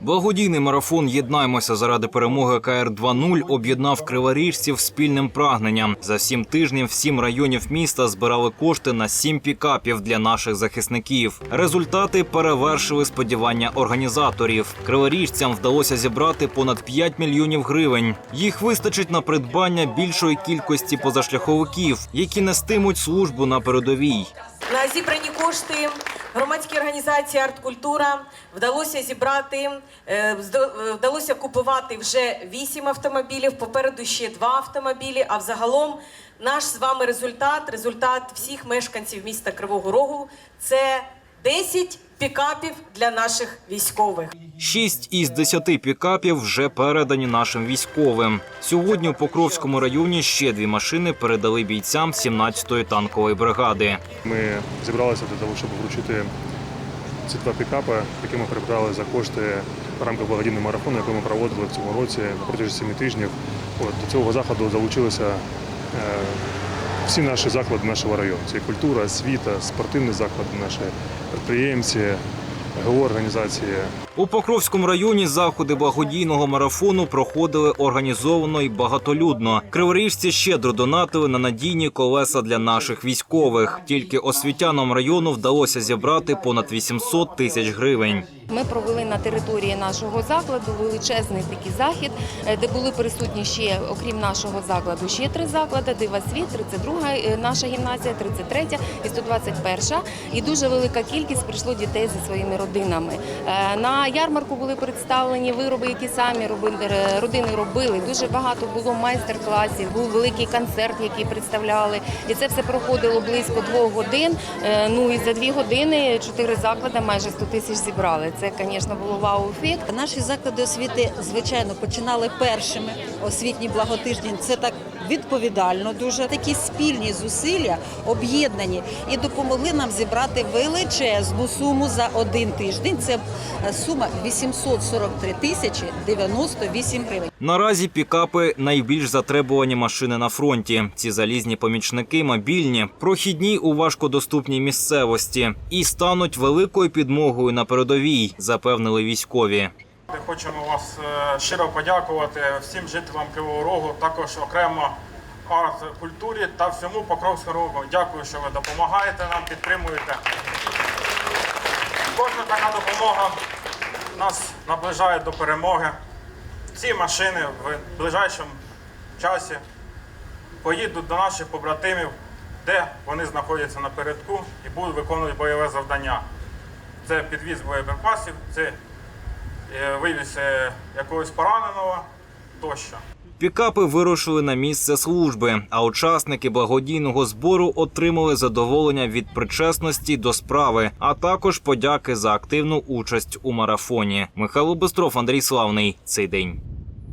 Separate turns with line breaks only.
Благодійний марафон Єднаймося заради перемоги КР 2.0 об'єднав криворіжців спільним прагненням. За сім тижнів сім районів міста збирали кошти на сім пікапів для наших захисників. Результати перевершили сподівання організаторів. Криворіжцям вдалося зібрати понад 5 мільйонів гривень. Їх вистачить на придбання більшої кількості позашляховиків, які нестимуть службу на передовій.
На зібрані кошти громадській організації «Арткультура» вдалося зібрати, е, е, вдалося купувати вже 8 автомобілів, попереду ще 2 автомобілі, а взагалом наш з вами результат, результат всіх мешканців міста Кривого Рогу – це 10 пікапів для наших військових.
Шість із десяти пікапів вже передані нашим військовим. Сьогодні у Покровському районі ще дві машини передали бійцям 17-ї танкової бригади.
Ми зібралися для того, щоб вручити ці два пікапи, які ми прибрали за кошти в рамках благодійного марафону, який ми проводили в цьому році на протязі семи тижнів. От, до цього заходу залучилися е, всі наші заклади нашого району. Це культура, освіта, спортивні заклади, наші підприємці, організації.
У Покровському районі заходи благодійного марафону проходили організовано і багатолюдно. Криворіжці щедро донатили на надійні колеса для наших військових. Тільки освітянам району вдалося зібрати понад 800 тисяч гривень.
Ми провели на території нашого закладу величезний такий захід, е, де були присутні ще, окрім нашого закладу, ще три заклади: Дива Світ, 32 е, наша гімназія, 33 і 121. І дуже велика кількість прийшло дітей зі своїми родинами. Е, На ярмарку були представлені вироби, які самі робили, родини робили. Дуже багато було майстер-класів, був великий концерт, який представляли. І це все проходило близько двох годин. Ну і за дві години чотири заклади майже 100 тисяч зібрали. Це, звісно, було вау-ефект.
Наші заклади освіти, звичайно, починали першими освітній благотиждень. Це так відповідально. Дуже такі спільні зусилля об'єднані і допомогли нам зібрати величезну суму за один тиждень. Це е, сума 843 тисячі 98 гривень.
Наразі пікапи найбільш затребувані машини на фронті. Ці залізні помічники мобільні, прохідні у важкодоступній місцевості і стануть великою підмогою на передовій, запевнили військові.
Хочемо вас е, щиро подякувати всім жителям Кривого Рогу, також окремо арт-культурі та всьому Покровському Рогу. Дякую, що ви допомагаєте нам, підтримуєте. Кожна така допомога нас наближає до перемоги. Ці машини в ближайшому часі поїдуть до наших побратимів, де вони знаходяться напередку і будуть виконувати бойове завдання. Це підвіз боєприпасів, це е, вивіз е, якогось пораненого тощо.
Пікапи вирушили на місце служби, а учасники благодійного збору отримали задоволення від причесності до справи, а також подяки за активну участь у марафоні. Михайло Бестров, Андрій Славний. Цей день.